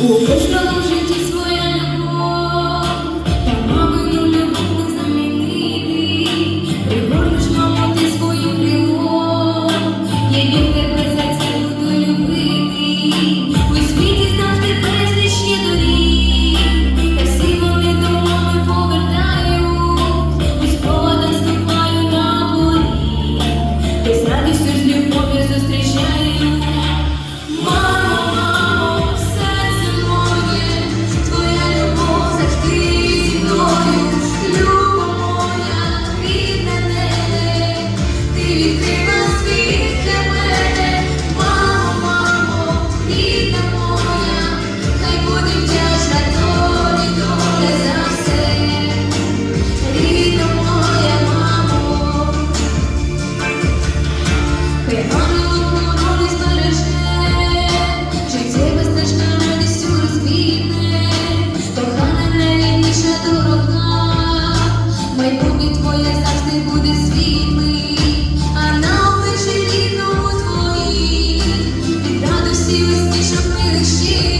У кожному житті своя любов, та мамину любов не замінити, пригорнеш мамо ти свою крило, я від тебе за це буду любити, у на горі, ти з радістю з любов'ю зустрічаю. anything. щоб ми лишили.